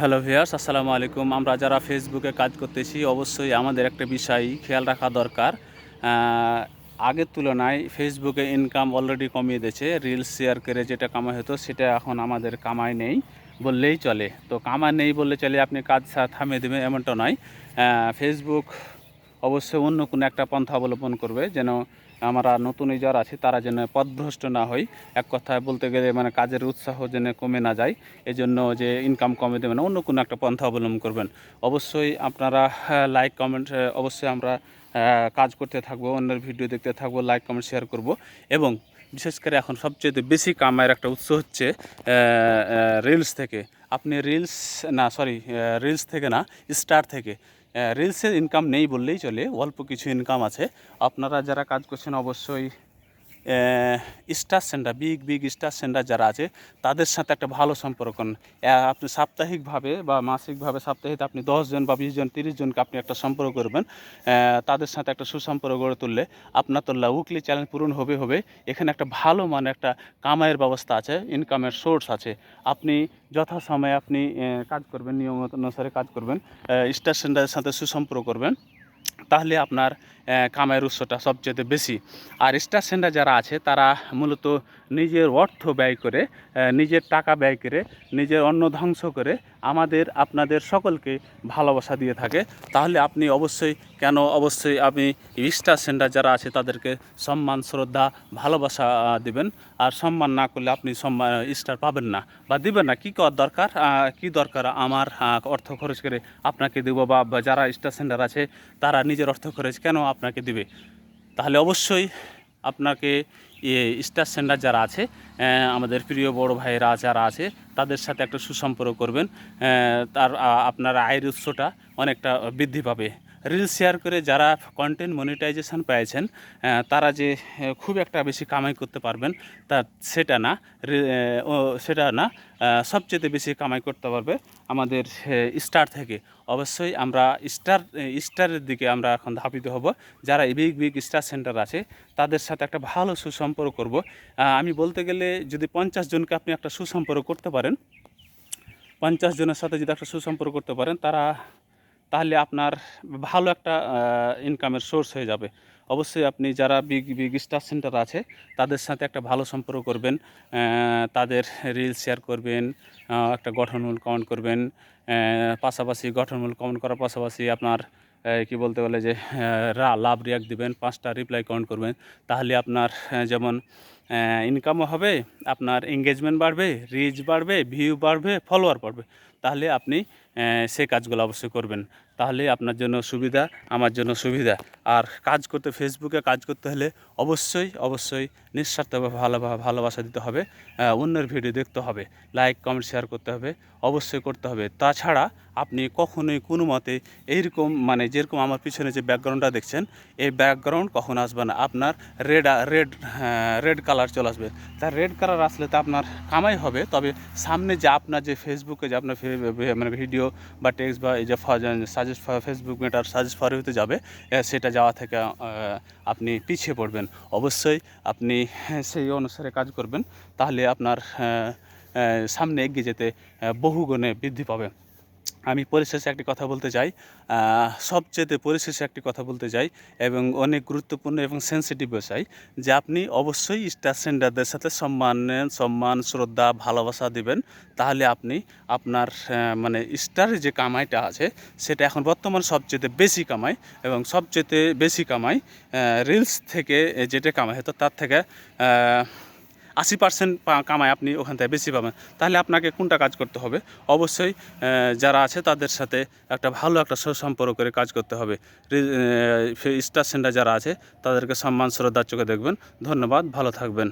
Hello viewers আসসালামু আলাইকুম। আমরা যারা ফেসবুকে কাজ করতেছি, অবশ্যই আমাদের একটা বিষয় খেয়াল রাখা দরকার। আগের তুলনায় ফেসবুকে ইনকাম অলরেডি কমিয়ে দিয়েছে রিলস শেয়ার করে যেটা কামাই হতো, সেটা এখন আমাদের কামাই নেই বললেই চলে। তো কামাই নেই বললে চলে, আপনি কাজ থামিয়ে দেবেন এমনটা নয়। ফেসবুক অবশ্যই অন্য কোনো একটা পন্থা অবলম্বন করবে, যেন আমরা নতুন যারা আছি, তারা যেন পথভ্রষ্ট না হই। এক কথায় বলতে গেলে মানে কাজের উৎসাহ যেন কমে না যায়, এজন্য যে ইনকাম কমে দেবেন, অন্য কোনো একটা পন্থা অবলম্বন করবেন। অবশ্যই আপনারা লাইক কমেন্ট অবশ্যই আমরা কাজ করতে থাকব, অন্যের ভিডিও দেখতে থাকব লাইক কমেন্ট শেয়ার করব। এবং বিশেষ করে এখন সবচেয়ে বেশি কামায়ের একটা উৎস হচ্ছে রিলস থেকে। আপনি রিলস না সরি রিলস থেকে না স্টার থেকে। রিলসের ইনকাম নেই বললেই চলে অল্প কিছু ইনকাম আছে। আপনারা যারা কাজ করছেন অবশ্যই star centre big big star centre যারা আছে, তাদের সাথে একটা ভালো সম্পর্ক। আপনি সাপ্তাহিকভাবে বা মাসিকভাবে সাপ্তাহিক আপনি দশজন বা বিশ জন, তিরিশ জনকে আপনি একটা সম্পর্ক করবেন। তাদের সাথে একটা সুসম্পর্ক গড়ে তুললে আপনার তো উইকলি চ্যালেঞ্জ পূরণ হবে হবে। এখানে একটা ভালো মানে একটা কামাইয়ের ব্যবস্থা আছে ইনকামের সোর্স আছে। আপনি যথাসময়ে আপনি কাজ করবেন, নিয়ম অনুসারে কাজ করবেন স্টার সেন্টারের সাথে সুসম্পর্ক করবেন। তাহলে আপনার কামাইয়ের উৎসটা সবচেয়ে বেশি। আর স্টার সেন্টার যারা আছে, তারা মূলত নিজের অর্থ ব্যয় করে নিজের টাকা ব্যয় করে, নিজের অন্ন ধ্বংস করে আমাদের, আপনাদের সকলকে ভালোবাসা দিয়ে থাকে। তাহলে আপনি অবশ্যই, কেন অবশ্যই আপনি স্টার সেন্টার যারা আছে, তাদেরকে সম্মান, শ্রদ্ধা, ভালোবাসা দিবেন। আর সম্মান না করলে আপনি সম্মান স্টার পাবেন না বা দিবেন না। কী করার দরকার? কি দরকার? আমার অর্থ খরচ করে আপনাকে দেবো বা যারা স্টার সেন্টার আছে, তারা নিজের অর্থ খরচ, কেন আপনাকে দিবে। তাহলে অবশ্যই আপনাকে স্টার সেন্টার যারা আছে আমাদের প্রিয় বড় ভাইয়েরা যারা আছে, তাদের সাথে একটা সুসম্পর্ক করবেন। তার আপনার আয়ের উৎসটা অনেকটা বৃদ্ধি পাবে। রিল শেয়ার করে যারা কন্টেন্ট মনিটাইজেশন পেয়েছেন তারা যে খুব একটা বেশি কামাই করতে পারবেন, তা সেটা না সেটা না সবচেয়ে বেশি কামাই করতে পারবে আমাদের স্টার থেকে। অবশ্যই আমরা স্টার স্টারের দিকে আমরা এখন ধাপিত হব। যারা বিগ বিগ স্টার সেন্টার আছে, তাদের সাথে একটা ভালো সুসম্পর্ক করব। আমি বলতে গেলে যদি পঞ্চাশ জনকে আপনি একটা সুসম্পর্ক করতে পারেন, পঞ্চাশ জনের সাথে যদি একটা সুসম্পর্ক করতে পারেন, তারা তাহলে আপনার ভালো একটা ইনকামের সোর্স হয়ে যাবে। অবশ্যই আপনি যারা বিগ বিগ স্টার সেন্টার আছে, তাদের সাথে একটা ভালো সম্পর্ক করবেন তাদের রিল শেয়ার করবেন একটা গঠনমূলক কমেন্ট করবেন পাশাপাশি গঠনমূলক কমেন্ট করার পাশাপাশি আপনার কি বলতে বলে যে রা- লাভ রিয়াক্ট দিবেন, পাঁচটা রিপ্লাই কমেন্ট করবেন। তাহলে আপনার যেমন ইনকামও হবে, আপনার এঙ্গেজমেন্ট বাড়বে রিচ বাড়বে ভিউ বাড়বে ফলোয়ার বাড়বে। তাহলে আপনি সে কাজগুলো অবশ্যই করবেন। তাহলে আপনার জন্য সুবিধা, আমার জন্য সুবিধা। আর কাজ করতে ফেসবুকে কাজ করতে হলে অবশ্যই অবশ্যই নিঃস্বার্থভাবে ভালো, ভালোবাসা দিতে হবে অন্যের ভিডিও দেখতে হবে লাইক কমেন্ট শেয়ার করতে হবে, অবশ্যই করতে হবে। তাছাড়া আপনি কখনোই কোনো মতে এইরকম মানে যেরকম আমার পিছনে যে ব্যাকগ্রাউন্ডটা দেখছেন, এই ব্যাকগ্রাউন্ড কখন আসবে না। আপনার রেড রেড রেড কালার চলে আসবে। তার রেড কালার আসলে তো আপনার কামাই হবে, তবে সামনে যে আপনার যে ফেসবুকে যে আপনার মানে ভিডিও বা টেক্সট বা এই যে সাজেস্ট ফেসবুক মেটার সাজেস্ট ফর হতে যাবে সেটা যাওয়া থেকে আপনি পিছিয়ে পড়বেন। অবশ্যই আপনি হ্যাঁ, সেই অনুসারে কাজ করবেন তাহলে আপনার আহ, সামনে এগিয়ে যেতে বহুগুণে বৃদ্ধি পাবে। আমি পরিশেষে একটি কথা বলতে চাই সবচেয়ে পরিশেষে একটি কথা বলতে চাই এবং অনেক গুরুত্বপূর্ণ এবং সেন্সিটিভ বিষয় যে আপনি অবশ্যই স্টার সেন্টারদের সাথে সম্মান সম্মান, শ্রদ্ধা, ভালোবাসা দিবেন, তাহলে আপনি আপনার মানে স্টারের যে কামাইটা আছে, সেটা এখন বর্তমান সবচেয়ে বেশি কামাই এবং সবচেয়ে বেশি কামাই রিলস থেকে যেটা কামাই হতো তার থেকে আশি পার্সেন্ট কামায় আপনি ওখান থেকে বেশি পাবেন। তাহলে আপনাকে কোনটা কাজ করতে হবে? অবশ্যই যারা আছে তাদের সাথে একটা ভালো একটা সুসম্পর্ক করে কাজ করতে হবে। স্টার সেন্টার যারা আছে তাদেরকে সম্মান, শ্রদ্ধার চোখে দেখবেন। ধন্যবাদ, ভালো থাকবেন।